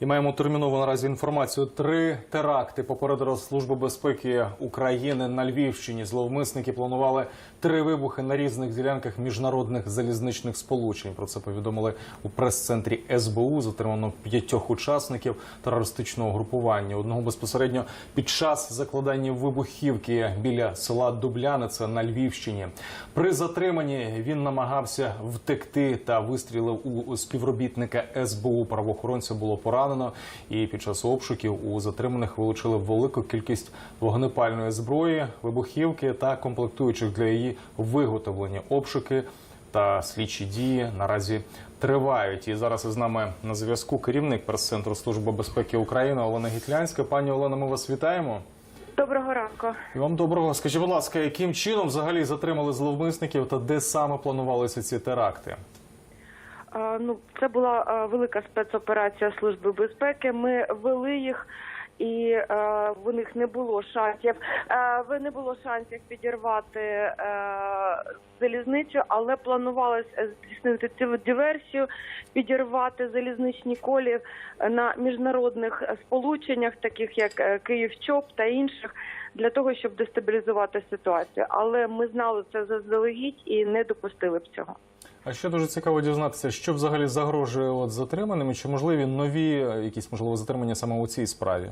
І маємо термінову наразі інформацію. Три теракти попередила Служба безпеки України на Львівщині. Зловмисники планували три вибухи на різних ділянках міжнародних залізничних сполучень. Про це повідомили у прес-центрі СБУ. Затримано п'ятьох учасників терористичного групування. Одного безпосередньо під час закладання вибухівки біля села Дублянице на Львівщині. При затриманні він намагався втекти та вистрілив у співробітника СБУ. Правоохоронця було поранено, і під час обшуків у затриманих вилучили велику кількість вогнепальної зброї, вибухівки та комплектуючих для її виготовлення. Обшуки та слідчі дії наразі тривають. І зараз із нами на зв'язку керівник прес-центру Служби безпеки України Олена Гітлянська. Пані Олена, ми вас вітаємо. Доброго ранку. І вам доброго. Скажіть, будь ласка, яким чином взагалі затримали зловмисників та де саме планувалися ці теракти? Ну, це була велика спецоперація Служби безпеки. Ми вели їх. І е, в них не було шансів. Е, не було шансів підірвати е, залізницю, але планувалось е, здійснити цю диверсію, підірвати залізничні колі на міжнародних сполученнях, таких як е, Київ-Чоп та інших, для того, щоб дестабілізувати ситуацію. Але ми знали це заздалегідь і не допустили б цього. А ще дуже цікаво дізнатися, що взагалі загрожує от затриманим, і чи можливі нові е, якісь можливо затримання саме у цій справі?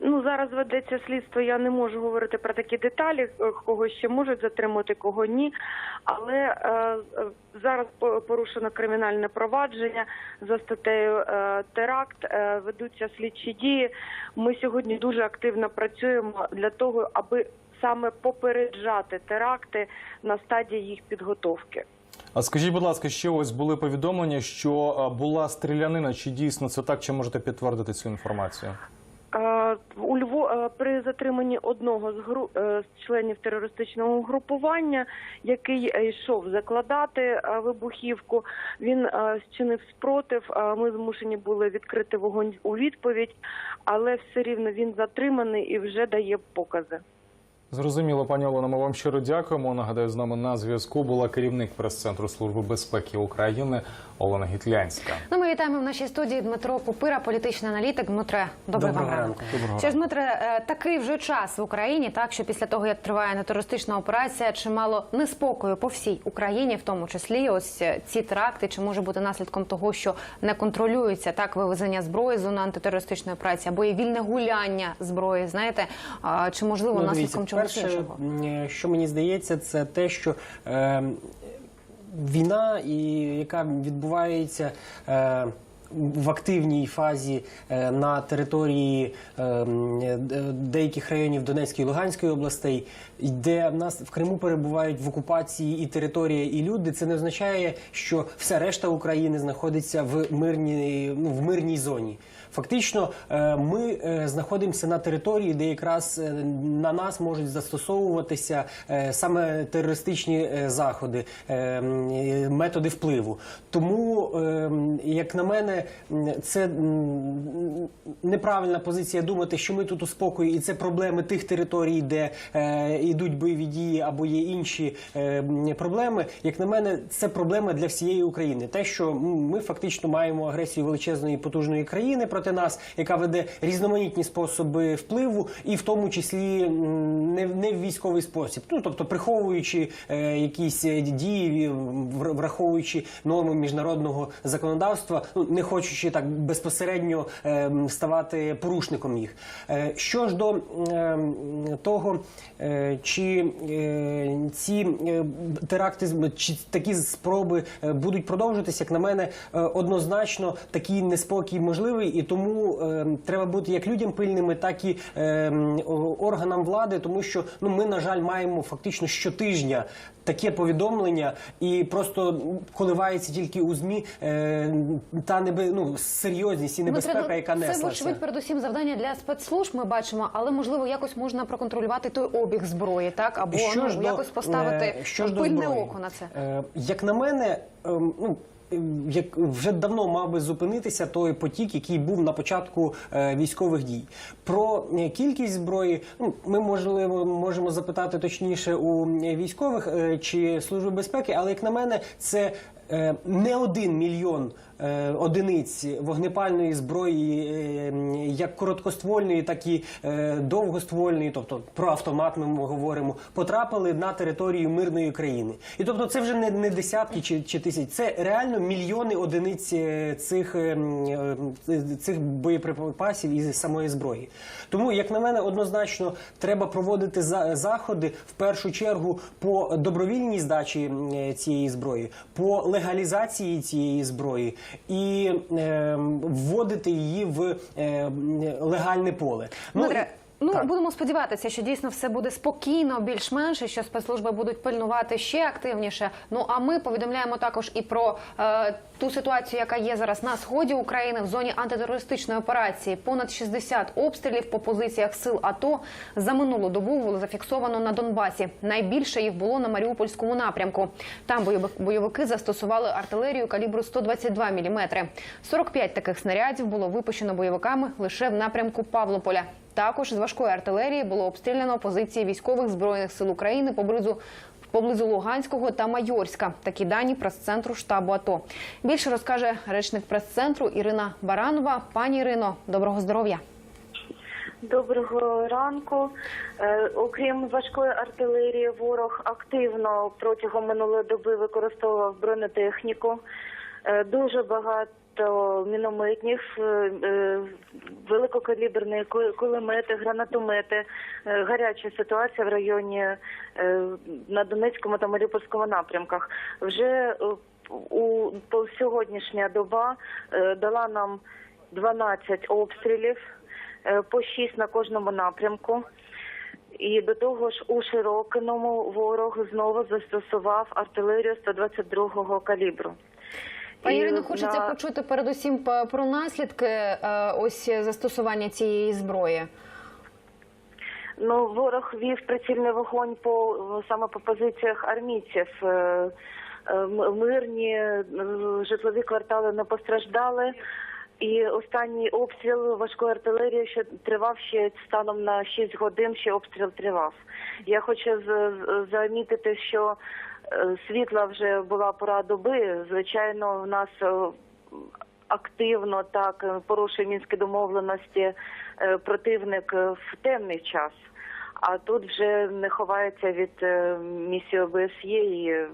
Ну зараз ведеться слідство. Я не можу говорити про такі деталі, е, кого ще можуть затримати, кого ні. Але е, зараз порушено кримінальне провадження за статтею е, теракт. Е, ведуться слідчі дії. Ми сьогодні дуже активно працюємо для того, аби саме попереджати теракти на стадії їх підготовки. А скажіть, будь ласка, ще ось були повідомлення, що е, була стрілянина. Чи дійсно це так? Чи можете підтвердити цю інформацію? У Льво е, при затриманні одного з гру е, з членів терористичного групування, який йшов закладати е, вибухівку, він зчинив спротив. Ми змушені були відкрити вогонь у відповідь, але все рівно він затриманий і вже дає покази. Зрозуміло, пані Олена, ми вам щиро дякуємо. Нагадаю, з нами на зв'язку була керівник прес-центру Служби безпеки України Олена Гітлянська. Ну, ми вітаємо в нашій студії Дмитро Купира, політичний аналітик. Дмитре, Доброго вам ранок. ранку. Доброго Що ж, Дмитре, е, такий вже час в Україні, так що після того, як триває антитерористична операція, чимало неспокою по всій Україні, в тому числі ось е, ці теракти, чи може бути наслідком того, що не контролюється так вивезення зброї з зони антитерористичної операції, або є вільне гуляння зброї. Знаєте, чи можливо Ну, наслідком чогось перше, що мені здається, це те, що е, війна, і яка відбувається. Е, в активній фазі е, на території е, е, деяких районів Донецької і Луганської областей, де в нас в Криму перебувають в окупації і територія, і люди, це не означає, що вся решта України знаходиться в мирній, ну, в мирній зоні. Фактично, е, ми е, знаходимося на території, де якраз е, на нас можуть застосовуватися саме терористичні заходи, методи впливу. Тому, як на мене, це неправильна позиція думати, що ми тут у спокої, і це проблеми тих територій, де йдуть бойові дії або є інші проблеми. Як на мене, це проблема для всієї України. Те, що ми фактично маємо агресію величезної потужної країни нас, яка веде різноманітні способи впливу, і в тому числі не, не в військовий спосіб. Ну тобто, приховуючи е, якісь е, дії, вр- враховуючи норми міжнародного законодавства, ну не хочучи так безпосередньо е, ставати порушником їх. Що ж до того, чи ці теракти чи такі спроби будуть продовжуватися, як на мене, однозначно такий неспокій можливий, і тому е, треба бути як людям пильними, так і е, органам влади, тому що ну ми, на жаль, маємо фактично щотижня таке повідомлення, і просто коливається тільки у змі е, та небе, ну, серйозність і небезпека, Дмитре, ну, яка це несла вочевидь передусім завдання для спецслужб. Ми бачимо, але можливо якось можна проконтролювати той обіг зброї, так або ну, до, якось поставити е, що до пильне око на це. Е, Як на мене, ем, ну. Як вже давно мав би зупинитися той потік, який був на початку е, військових дій. Про е, кількість зброї ну ми можливо можемо запитати точніше у військових е, чи служби безпеки, але як на мене, це не один мільйон одиниць вогнепальної зброї, е, як короткоствольної, так і е, довгоствольної, тобто про автомат ми говоримо, потрапили на територію мирної країни. І тобто це вже не, десятки чи, чи тисяч, це реально мільйони одиниць е, цих, е, е, цих боєприпасів і самої зброї. Тому, як на мене, однозначно треба проводити за- заходи в першу чергу по добровільній здачі е, цієї зброї, по легалізації цієї зброї і е, вводити її в е, легальне поле. Дмитре, ну так. будемо сподіватися, що дійсно все буде спокійно, більш-менш, і що спецслужби будуть пильнувати ще активніше. Ну а ми повідомляємо також і про е, ту ситуацію, яка є зараз на сході України в зоні антитерористичної операції. Понад 60 обстрілів по позиціях сил АТО за минулу добу було зафіксовано на Донбасі. Найбільше їх було на Маріупольському напрямку. Там бойовик- бойовики застосували артилерію калібру 122 мм. 45 таких снарядів було випущено бойовиками лише в напрямку Павлополя. Також з важкої артилерії було обстріляно позиції військових збройних сил України поблизу поблизу Луганського та Майорська. Такі дані прес-центру штабу АТО. Більше розкаже речник прес-центру Ірина Баранова. Пані Ірино, доброго здоров'я. Доброго ранку. Е, окрім важкої артилерії, ворог активно протягом минулої доби використовував бронетехніку. Е, дуже багато мінометів, е, е, великокаліберні кулемети, гранатомети. Е, гаряча ситуація в районі на Донецькому та Маріупольському напрямках. Вже у сьогоднішня доба дала нам 12 обстрілів по 6 на кожному напрямку. І до того ж у Широкиному ворог знову застосував артилерію 122-го калібру. Пані Ірино, хочеться на- почути передусім про наслідки е, ось застосування цієї зброї. Ну, ворог вів прицільний вогонь по саме по позиціях армійців. Е, е, Мирні житлові квартали не постраждали. І останній обстріл важкої артилерії ще тривав ще станом на 6 годин. Ще обстріл тривав. Я хочу замітити, що світла вже була пора доби. Звичайно, в нас е, активно так е, порушує мінські домовленості е, противник е, в темний час. А тут вже не ховається від е, місії ОБСЄ і е,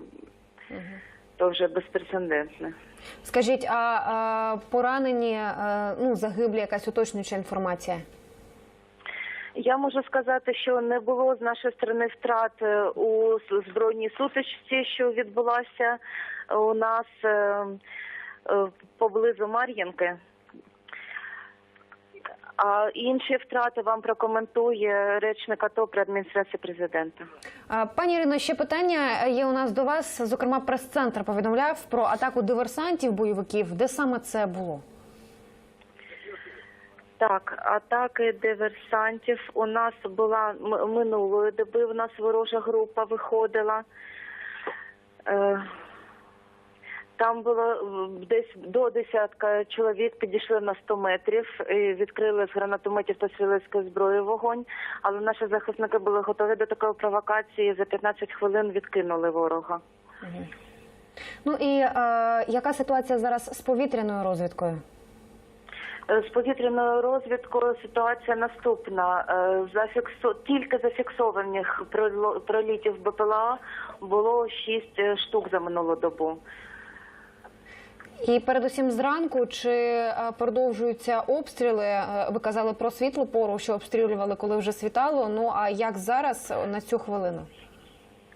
то вже безпрецедентне. Скажіть, а, а поранені, е, ну загиблі, якась уточнююча інформація? Я можу сказати, що не було з нашої сторони втрат е, у збройній сутичці, що відбулася у нас е, е, поблизу Мар'їнки. А інші втрати вам прокоментує речник АТО при адміністрації президента. Пані Ірино, ще питання є у нас до вас. Зокрема, прес-центр повідомляв про атаку диверсантів бойовиків. Де саме це було? Так, атаки диверсантів у нас була минулої доби. У нас ворожа група виходила. Е, Там було десь до десятка чоловік підійшли на 100 метрів, і відкрили з гранатометів та стрілецької зброї вогонь. Але наші захисники були готові до такої провокації. За 15 хвилин відкинули ворога. Ну і е, яка ситуація зараз з повітряною розвідкою? Е, З повітряною розвідкою ситуація наступна. Е, Зафіксо... Тільки зафіксованих пролітів БПЛА було 6 штук за минулу добу. І передусім зранку чи е, продовжуються обстріли? Е, Ви казали про світлу пору, що обстрілювали, коли вже світало. Ну а як зараз е, на цю хвилину?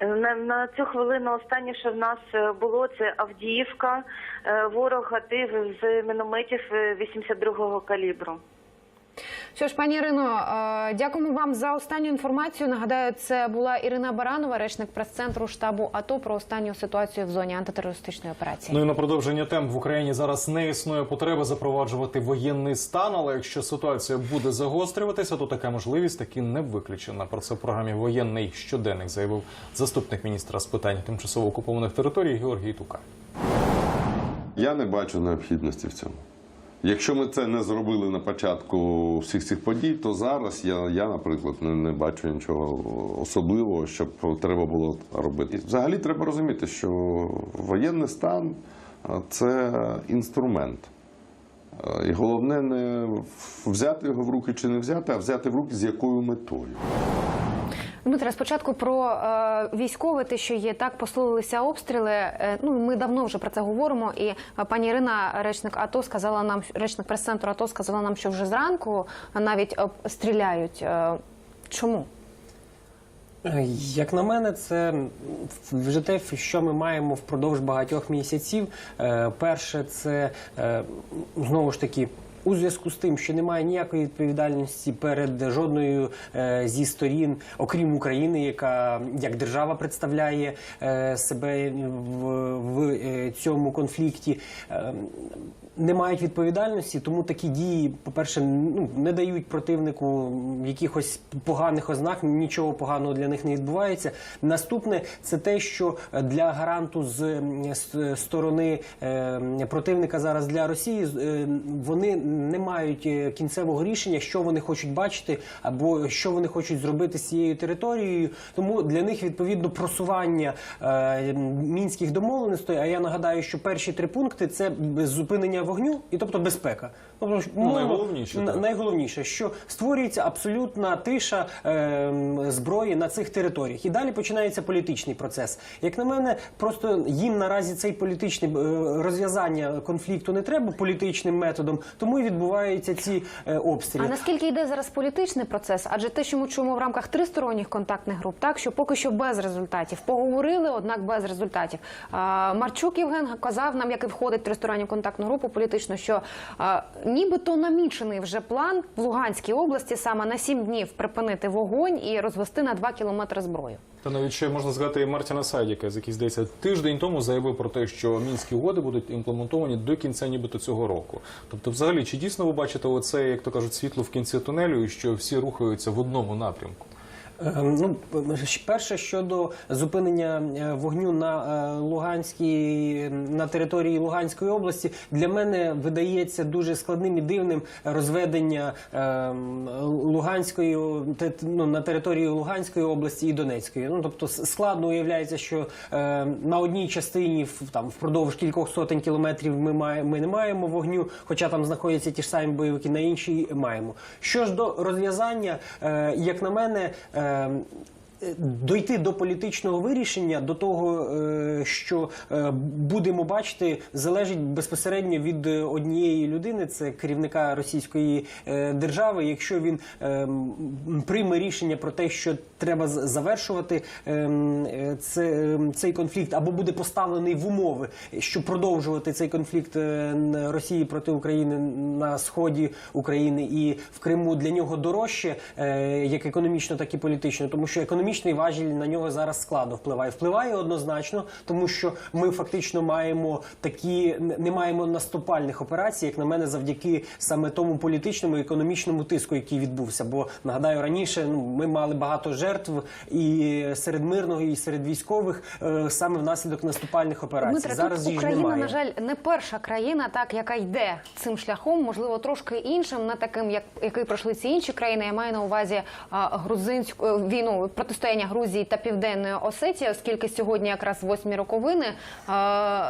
Е, На, на цю хвилину останнє, що в нас е, було, це Авдіївка. Е, Ворог гатив з мінометів е, 82-го калібру. Що ж, пані Ірино, е, дякуємо вам за останню інформацію. Нагадаю, це була Ірина Баранова, речник прес-центру штабу АТО про останню ситуацію в зоні антитерористичної операції. Ну і на продовження тем в Україні зараз не існує потреби запроваджувати воєнний стан. Але якщо ситуація буде загострюватися, то така можливість таки не виключена. Про це в програмі Воєнний щоденник заявив заступник міністра з питань тимчасово окупованих територій Георгій Тука. Я не бачу необхідності в цьому. Якщо ми це не зробили на початку всіх цих подій, то зараз я, я наприклад, не, не бачу нічого особливого, щоб треба було робити. Взагалі треба розуміти, що воєнний стан це інструмент. Е, І головне не взяти його в руки чи не взяти, а взяти в руки з якою метою. Дмитре, спочатку про е, військове, те, що є так, посилилися обстріли. Е, ну ми давно вже про це говоримо. І е, пані Ірина, речник АТО, сказала нам, речник прес-центру АТО, сказала нам, що вже зранку навіть е, стріляють. Е, чому? Е, Як на мене, це вже те, що ми маємо впродовж багатьох місяців. Перше, це знову ж таки. У зв'язку з тим, що немає ніякої відповідальності перед жодною е, зі сторін, окрім України, яка як держава представляє е, себе в, е, цьому конфлікті, не мають відповідальності, тому такі дії, по-перше, ну не дають противнику якихось поганих ознак, нічого поганого для них не відбувається. Наступне це те, що для гаранту з, сторони е, противника зараз для Росії е, вони не мають е, кінцевого рішення, що вони хочуть бачити, або що вони хочуть зробити з цією територією. Тому для них відповідно просування мінських домовленостей. А я нагадаю, що перші три пункти це зупинення вогню і тобто безпека. Тобто, мовно, найголовніше, на- найголовніше, що створюється абсолютна тиша е, зброї на цих територіях, і далі починається політичний процес. Як на мене, просто їм наразі цей політичний е, розв'язання конфлікту не треба політичним методом, тому і відбуваються ці е, обстріли. А наскільки йде зараз політичний процес? Адже те, що ми чуємо в рамках тристоронніх контактних груп, так що поки що без результатів. Поговорили, однак без результатів. А, Марчук Євген казав нам, як і входить в тристоронню контактну групу політично, що а, нібито намічений вже план в Луганській області саме на сім днів припинити вогонь і розвести на два кілометри зброю. Та навіть ще можна згадати і Мартіна з який здається тиждень тому заявив про те, що мінські угоди будуть імплементовані до кінця, нібито цього року. Тобто, взагалі, чи дійсно ви бачите оце, як то кажуть, світло в кінці тунелю, і що всі рухаються в одному напрямку? Е, Ну, перше щодо зупинення е, вогню на е, Луганській на території Луганської області для мене видається дуже складним і дивним розведення е, Луганської ну, на території Луганської області і Донецької. Ну тобто складно уявляється, що е, на одній частині там впродовж кількох сотень кілометрів ми маємо ми не маємо вогню, хоча там знаходяться ті ж самі бойовики, на іншій маємо. Що ж до розв'язання, е, як на мене. Е, Дойти до політичного вирішення, до того, е, що е, будемо бачити, залежить безпосередньо від е, однієї людини, це керівника Російської е, держави. Якщо він е, прийме рішення про те, що треба завершувати е, е, е, цей конфлікт, або буде поставлений в умови, щоб продовжувати цей конфлікт е, Росії проти України на сході України і в Криму для нього дорожче, е, як економічно, так і політично, тому що економічний важіль на нього зараз складно впливає. Впливає однозначно, тому що ми фактично маємо такі не маємо наступальних операцій, як на мене, завдяки саме тому політичному і економічному тиску, який відбувся. Бо нагадаю, раніше ну ми мали багато жертв і серед мирного, і серед військових е, саме внаслідок наступальних операцій. Дмитре, зараз тут їх Україна, немає. на жаль, не перша країна, так яка йде цим шляхом, можливо, трошки іншим, не таким, як який пройшли ці інші країни. Я маю на увазі грузинську е, війну протистояння Грузії та Південної Осетії, оскільки сьогодні якраз восьмі роковини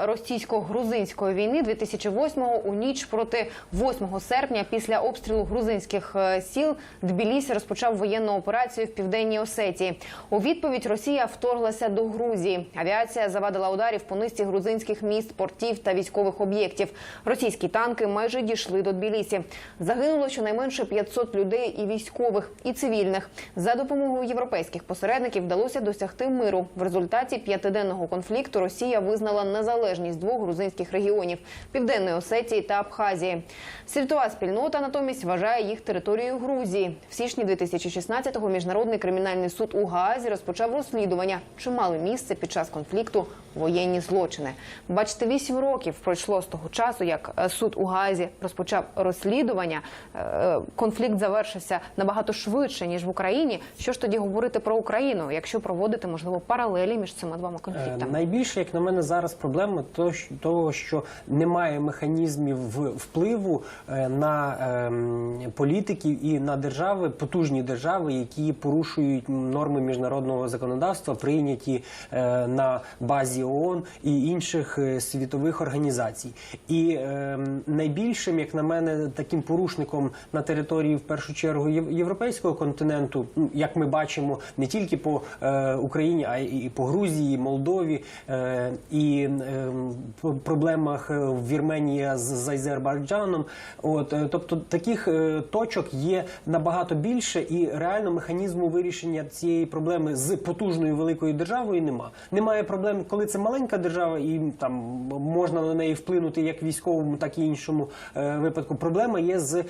російсько-грузинської війни 2008-го у ніч проти 8 серпня після обстрілу грузинських е, сіл Тбілісі розпочав воєнну операцію в південній Осетії. У відповідь Росія вторглася до Грузії. Авіація завадила ударів по низці грузинських міст, портів та військових об'єктів. Російські танки майже дійшли до Тбілісі. Загинуло щонайменше 500 людей і військових, і цивільних. За допомогою європейських посередників вдалося досягти миру. В результаті п'ятиденного конфлікту Росія визнала незалежність двох грузинських регіонів Південної Осетії та Абхазії. Світова спільнота натомість вважає їх територією Грузії. В січні 2016-го міжнародний кримінальний суд у Гаазі розпочав розслідування, чи мали місце під час конфлікту воєнні злочини. Бачите, вісім років пройшло з того часу, як е, суд у Гаазі розпочав розслідування. Е, Конфлікт завершився набагато швидше ніж в Україні. Що ж тоді говорити про Україну, якщо проводити можливо паралелі між цими двома Е, конфліктами? Найбільше, як на мене, зараз проблема того, що немає механізмів впливу е, на ем, політиків і на держави, потужні держави, які порушують норми міжнародного законодавства, прийняті е, на базі ООН і інших світових організацій. І ем, найбільшим, як на мене, таким порушником на території в першу чергу європейського континенту, ну, як ми бачимо, не тільки по е, Україні, а й по Грузії, Молдові е, і е, проблемах в Вірменії з, Азербайджаном. От тобто таких точок є набагато більше, і реально механізму вирішення цієї проблеми з потужною великою державою нема. Немає проблем, коли це маленька держава, і там можна на неї вплинути як військовому, так і іншому випадку. Проблема є з,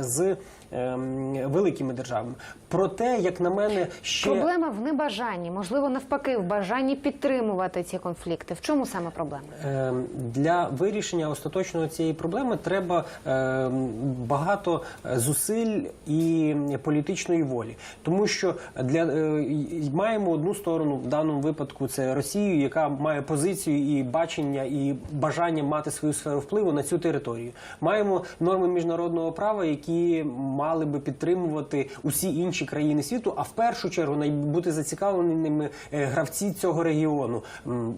з ем, великими державами. Проте, як на мене, ще Проблема в небажанні, можливо, навпаки, в бажанні підтримувати ці конфлікти. В чому саме проблема? Ем, Для вирішення остаточного цієї проблеми треба ем, багато е, зусиль і політичної волі, тому що для е, маємо одну сторону в даному випадку це Росію, яка має позицію і бачення, і бажання мати свою сферу впливу на цю територію. Маємо норми міжнародного права, які мали би підтримувати усі інші країни світу, а в першу чергу бути зацікавленими е, гравці цього регіону.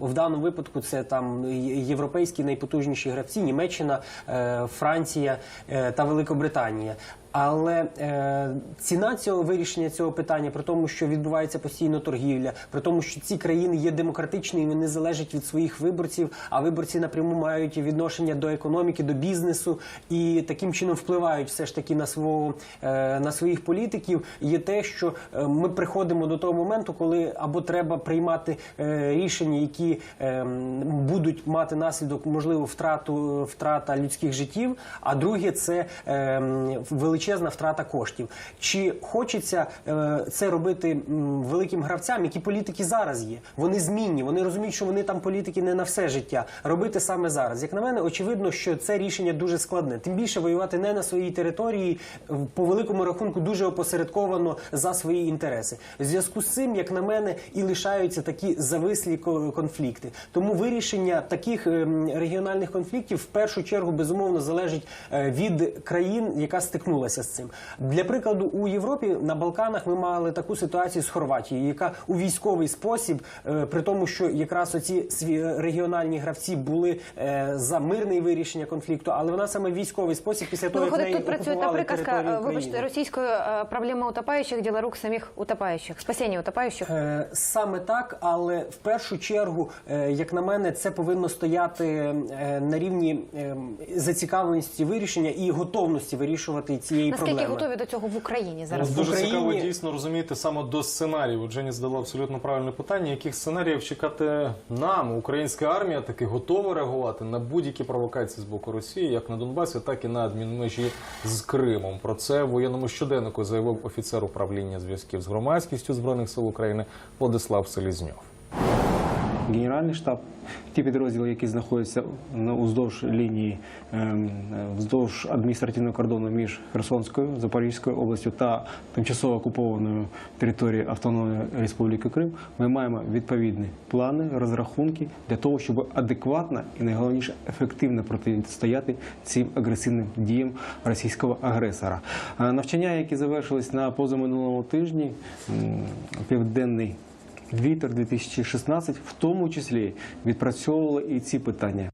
В даному випадку це там європейські найпотужніші гравці: Німеччина, е, Франція е, та Великобританія. Але е, ціна цього вирішення цього питання, при тому, що відбувається постійно торгівля, при тому, що ці країни є демократичні, і вони залежать від своїх виборців, а виборці напряму мають відношення до економіки, до бізнесу і таким чином впливають все ж таки на свого е, на своїх політиків. Є те, що е, ми приходимо до того моменту, коли або треба приймати е, рішення, які е, будуть мати наслідок, можливо, втрату втрата людських життів. А друге це е, м, величезна втрата коштів. Чи хочеться е, це робити великим гравцям, які політики зараз є? Вони змінні, вони розуміють, що вони там політики не на все життя. Робити саме зараз. Як на мене, очевидно, що це рішення дуже складне. Тим більше воювати не на своїй території по великому рахунку дуже опосередковано за свої інтереси. В зв'язку з цим, як на мене, і лишаються такі завислі конфлікти. Тому вирішення таких ем, регіональних конфліктів в першу чергу безумовно залежить е, від країн, яка стикнулася з цим. Для прикладу, у Європі на Балканах ми мали таку ситуацію з Хорватією, яка у військовий спосіб, е, при тому, що якраз оці сві- регіональні гравці були е, за мирне вирішення конфлікту, але вона саме військовий спосіб після Ну, того, як виходить, неї тут працює та приказка, е, вибачте, російською е, проблема утопаючих, діло рук самих утопаючих. Спасіння утопаючих. Е, Саме так, але в першу чергу, е, як на мене, це повинно стояти е, на рівні е, зацікавленості вирішення і готовності вирішувати цієї Наскільки проблеми. готові до цього в Україні зараз? в Дуже Україні- цікаво дійсно розуміти саме до сценаріїв. От Жені задала абсолютно правильне питання. Яких сценаріїв чекати нам? Українська армія таки готова реагувати на будь-які провокації з боку Росії, як на Донбасі, так і на адмінмежі з Кримом. Про це в воєнному щоденнику заявив офіцер управління зв'язків з громадськістю збройних сил України Владислав Селізньов. Генеральний штаб, ті підрозділи, які знаходяться на уздовж лінії ем, вздовж адміністративного кордону між Херсонською, Запорізькою областю та тимчасово окупованою територією Автономної Республіки Крим, ми маємо відповідні плани, розрахунки для того, щоб адекватно і найголовніше ефективно протистояти цим агресивним діям російського агресора. Е, Навчання, які завершились на позаминулому тижні, південний Вітер 2016 в тому числі відпрацьовували і ці питання.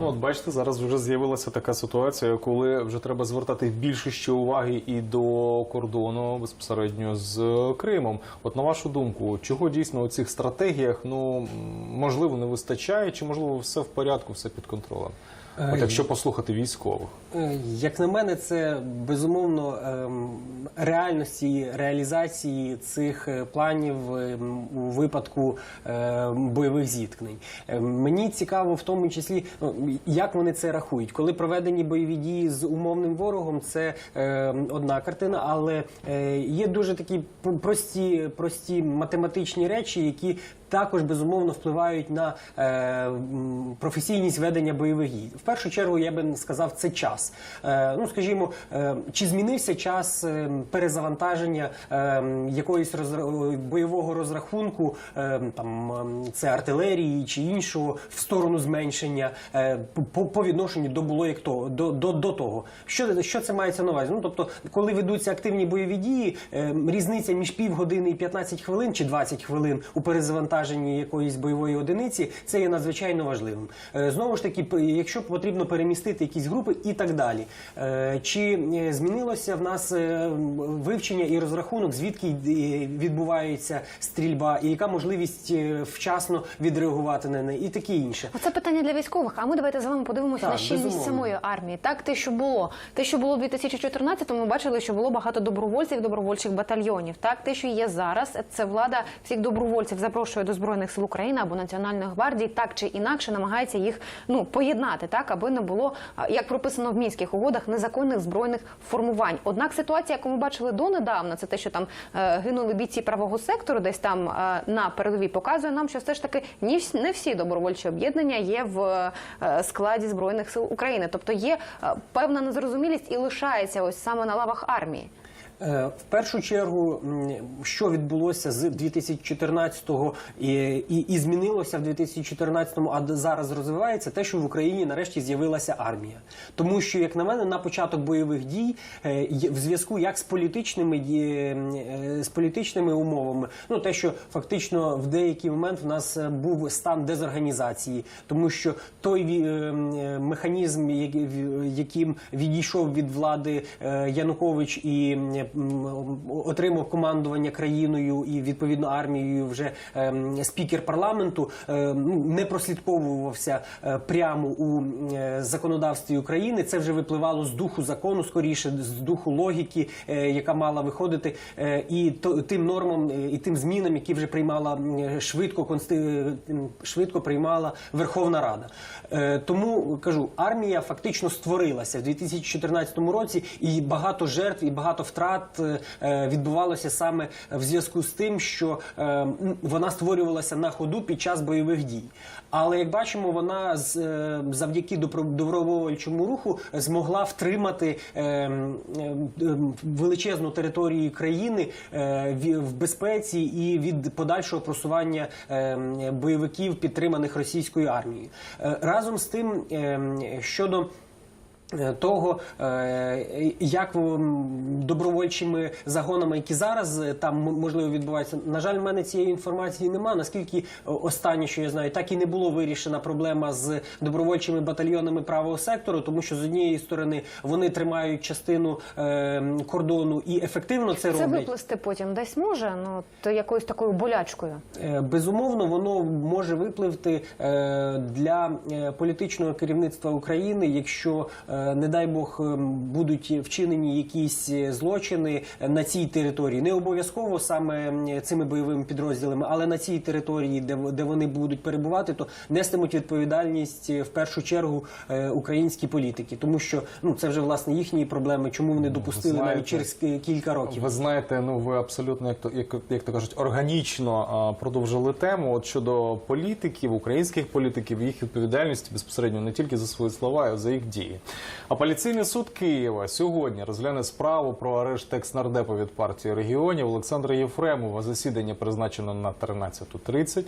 Ну, от бачите, зараз вже з'явилася така ситуація, коли вже треба звертати більше ще уваги і до кордону безпосередньо з Кримом. От на вашу думку, чого дійсно у цих стратегіях ну можливо не вистачає, чи можливо все в порядку, все під контролем? От якщо послухати військових. Е, Як на мене, це безумовно ем, реальності реалізації цих е, планів ем, у випадку бойових зіткнень. Мені цікаво в тому числі, ну, як вони це рахують. Коли проведені бойові дії з умовним ворогом, це ем, одна картина, але е, є дуже такі прості, прості математичні речі, які також безумовно впливають на е, професійність ведення бойових дій. В першу чергу я би сказав, це час. Е, ну скажімо, е, чи змінився час перезавантаження якоїсь бойового розрахунку, там це артилерії чи іншого в сторону зменшення по, по відношенню до було як то до, до, до того. Що, що це мається на увазі? Ну тобто, коли ведуться активні бойові дії, різниця між півгодини і 15 хвилин чи 20 хвилин у перезавантаженні якоїсь бойової одиниці, це є надзвичайно важливим. Е, знову ж таки, якщо потрібно перемістити якісь групи і так далі. Е, чи е, змінилося в нас вивчення і розрахунок, звідки відбувається стрільба, і яка можливість вчасно відреагувати на неї, і таке інше. Оце питання для військових. А ми давайте з вами подивимося Так, на щільність самої армії. Так, те, що було, те, що було в 2014-му, ми бачили, що було багато добровольців, добровольчих батальйонів. Так, те, що є зараз, це влада всіх добровольців запрошує до збройних сил України або Національної гвардії, так чи інакше намагається їх ну поєднати, так аби не було як прописано в мінських угодах незаконних збройних формувань. Однак ситуація, яку ми бачили донедавна, це те, що там е, гинули бійці правого сектору, десь там е, на передовій, показує нам, що все ж таки ні не всі добровольчі об'єднання є в е, складі збройних сил України. Тобто є е, певна незрозумілість і лишається ось саме на лавах армії. Е, В першу чергу, що відбулося з 2014-го і, і, і змінилося в 2014-му, а зараз розвивається те, що в Україні нарешті з'явилася армія. Тому що, як на мене, на початок бойових дій е, в зв'язку як з політичними е, з політичними умовами, ну те, що фактично в деякий момент в нас був стан дезорганізації, тому що той механізм, яким відійшов від влади Янукович і отримав командування країною і відповідно армією вже ем, спікер парламенту, е, не прослідковувався е, прямо у е, законодавстві України. Це вже випливало з духу закону, скоріше з духу логіки, яка мала виходити, і тим нормам і тим змінам, які вже приймала швидко швидко приймала Верховна Рада. Тому кажу, армія фактично створилася в 2014 році, і багато жертв і багато втрат е, е, відбувалося саме в зв'язку з тим, що е, вона створювалася на ходу під час бойових дій. Але як бачимо, вона завдяки добро- добровольчому руху змогла втримати величезну територію країни в безпеці і від подальшого просування бойовиків, підтриманих російською армією. Разом з тим щодо того, е, як добровольчими загонами, які зараз е, там можливо відбуваються. На жаль, в мене цієї інформації нема. Наскільки е, останнє, що я знаю, так і не було вирішена проблема з добровольчими батальйонами правого сектору, тому що з однієї сторони вони тримають частину е, кордону і ефективно це, Це роблять. виплести потім десь може, ну то якоюсь такою болячкою. Е, Безумовно, воно може випливти е, для е, політичного керівництва України, якщо, е, не дай Бог, ем, будуть вчинені якісь е, злочини на цій території. Не обов'язково саме цими бойовими підрозділами, але на цій території, де, де вони будуть перебувати, то нестимуть відповідальність е, в першу чергу е, українські політики, тому що ну це вже власне їхні проблеми, чому вони допустили знаєте, навіть через кілька років. Ви знаєте, ну ви абсолютно як то як, як то кажуть, органічно а, продовжили тему. От щодо політиків, українських політиків, їх відповідальності безпосередньо не тільки за свої слова, а й за їх дії. Апеляційний суд Києва сьогодні розгляне справу про арешт екс-нардепа від партії регіонів Олександра Єфремова. Засідання призначено на 13.30.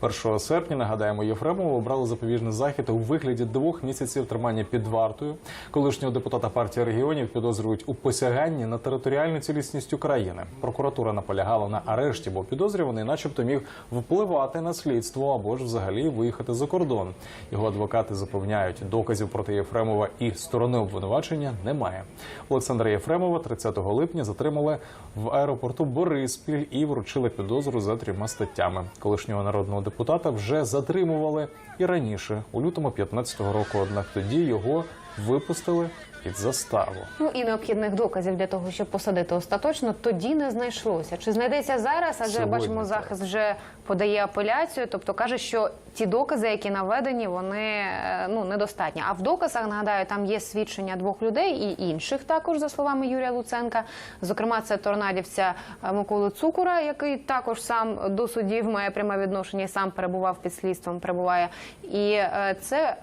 1 серпня нагадаємо, Єфремова обрали запобіжний захід у вигляді двох місяців тримання під вартою. Колишнього депутата партії регіонів підозрюють у посяганні на територіальну цілісність України. Прокуратура наполягала на арешті, бо підозрюваний, начебто, міг впливати на слідство або ж взагалі виїхати за кордон. Його адвокати запевняють, доказів проти Єфремова і сторони обвинувачення немає. Олександра Єфремова 30 липня затримали в аеропорту Бориспіль і вручили підозру за трьома статтями. Колишнього народного депутата вже затримували і раніше, у лютому 15-го року. Однак тоді його випустили під заставу. Ну і необхідних доказів для того, щоб посадити остаточно, тоді не знайшлося. Чи знайдеться зараз? Адже Сьогодні, бачимо, так. захист вже подає апеляцію, тобто каже, що ті докази, які наведені, вони е, ну недостатні. А в доказах нагадаю, там є свідчення двох людей і інших, також за словами Юрія Луценка. Зокрема, це торнадівця е, Миколи Цукура, який також сам до судів має пряме відношення і сам перебував під слідством. Перебуває, і е, це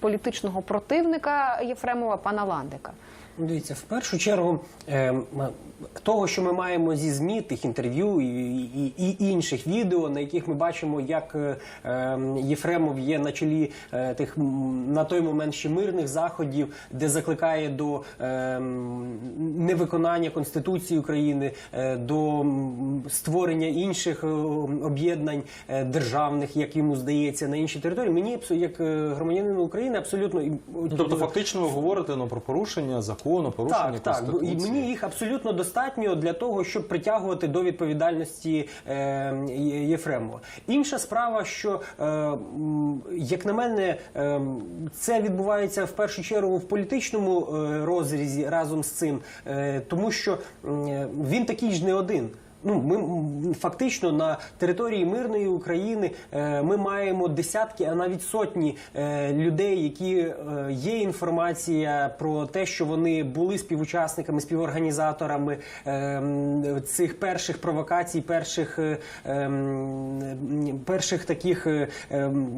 політичного противника Єфремова пана Ландика. Ну, Дивіться, в першу чергу е, того, що ми маємо зі ЗМІ, тих інтерв'ю і, і, і інших відео, на яких ми бачимо, як е, е, Єфремов є на чолі е, тих на той момент ще мирних заходів, де закликає до е, невиконання Конституції України, е, до створення інших об'єднань державних, як йому здається, на іншій території. Мені як громадянину України абсолютно і- Тобто, фактично, ви говорите ну, про порушення закону, порушення так, так. конституції. І мені їх абсолютно достатньо для того, щоб притягувати до відповідальності е, Єфремова. Інша справа, що е, як на мене, е, це відбувається в першу чергу в політичному е, розрізі разом з цим, е, тому що е, він такий ж не один. Ну, ми фактично на території мирної України е, ми маємо десятки, а навіть сотні е, людей, які е, є інформація про те, що вони були співучасниками, співорганізаторами цих перших провокацій, перших, ем, перших таких ем,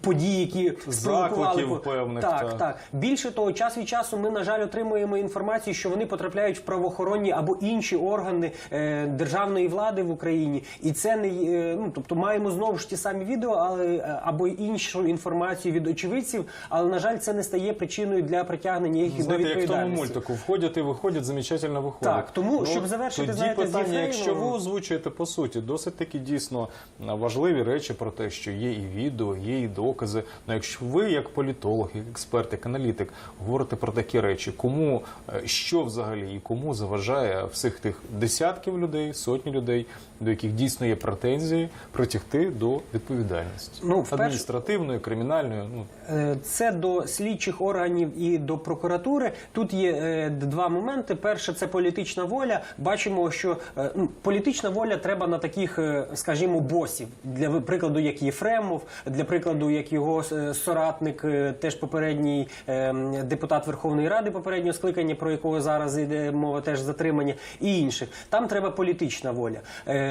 подій, які спровокували певних, Так, так. так. Більше того, час від часу ми, на жаль, отримуємо інформацію, що вони потрапляють в правоохоронні або інші органи е, державної влади в Україні, і це не є, ну тобто маємо знову ж ті самі відео, але е, або іншу інформацію від очевидців, але на жаль, це не стає причиною для притягнення їх до Знаєте, як в тому мультику входять і виходять, замечательно виходять. Так, тому, щоб завершити, тоді знаєте, питання, Єфремовим- якщо ви озвучуєте по суті, досить таки дійсно важливі речі про те, що є і відео, є і докази. Ну, якщо ви, як політолог, як експерт, як аналітик, говорите про такі речі, кому е, що взагалі і кому заважає всіх тих десятків людей, сотні людей, до яких дійсно є претензії, притягти до відповідальності Ну, вперше- адміністративної, кримінальної. Ну Е, Це до слідчих органів і до прокуратури. Тут є е, два моменти. Перше, це політична воля. Бачимо, що е, ну, політична воля треба на таких, е, скажімо, босів. Для прикладу, як Єфремов, для прикладу, як його е, соратник, е, теж попередній е, депутат Верховної Ради, попереднього скликання, про якого зараз йде мова, теж затримання, і інших. Там треба політична воля, е,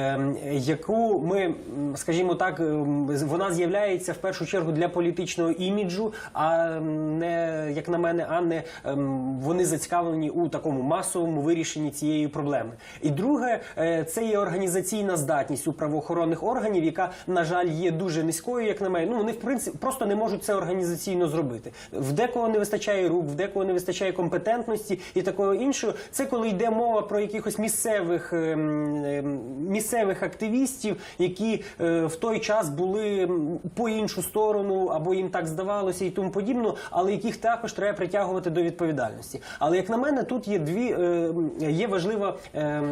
яку ми, скажімо так, м, вона з'являється в першу чергу для політичного іміджу, а не як на мене, а не ем, вони зацікавлені у такому масовому вирішенні цієї проблеми. І друге, е, це є організаційна здатність у правоохоронних органів, яка на жаль є дуже низькою, як на мене. Ну вони в принципі просто не можуть це організаційно зробити. В декого не вистачає рук, в декого не вистачає компетентності і такого іншого. Це коли йде мова про якихось місцевих ем, ем, місцевих активістів, які е, в той час були по іншу сторону, або їм так здавалося, і тому подібно, але яких також треба притягувати до відповідальності. Але як на мене, тут є дві е, є важлива, е,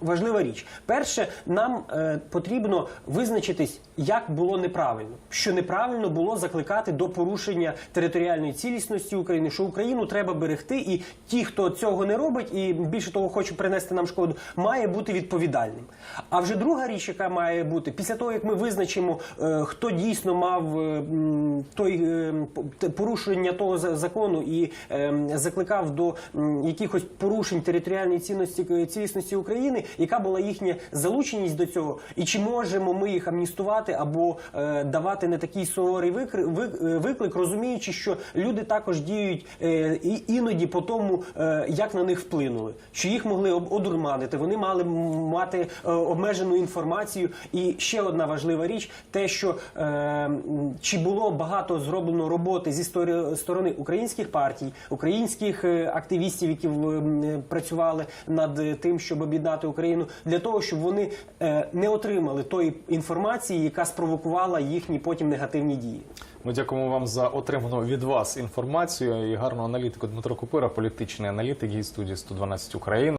важлива річ. Перше, нам потрібно визначитись, як було неправильно, що неправильно було закликати до порушення територіальної цілісності України, що Україну треба берегти, і ті, хто цього не робить, і більше того, хоче принести нам шкоду, має бути відповідальним. А вже друга річ, яка має бути, після того як ми визначимо, е, хто дійсно мав е, той е, порушення того за- закону і закликав до якихось порушень територіальної цінності цілісності України, яка була їхня залученість до цього, і чи можемо ми їх амністувати або давати не такий суворий виклик, розуміючи, що люди також діють і іноді по тому, як на них вплинули, що їх могли одурманити, вони мали мати обмежену інформацію. І ще одна важлива річ: те, що е, чи було багато зроблено роботи зі сторони українських партій, українських е, активістів, які працювали над тим, щоб об'єднати Україну, для того, щоб вони е, не отримали тої інформації, яка спровокувала їхні потім негативні дії. Ми дякуємо вам за отриману від вас інформацію і гарну аналітику Дмитро Купира, політичний аналітик і студії 112 Україна.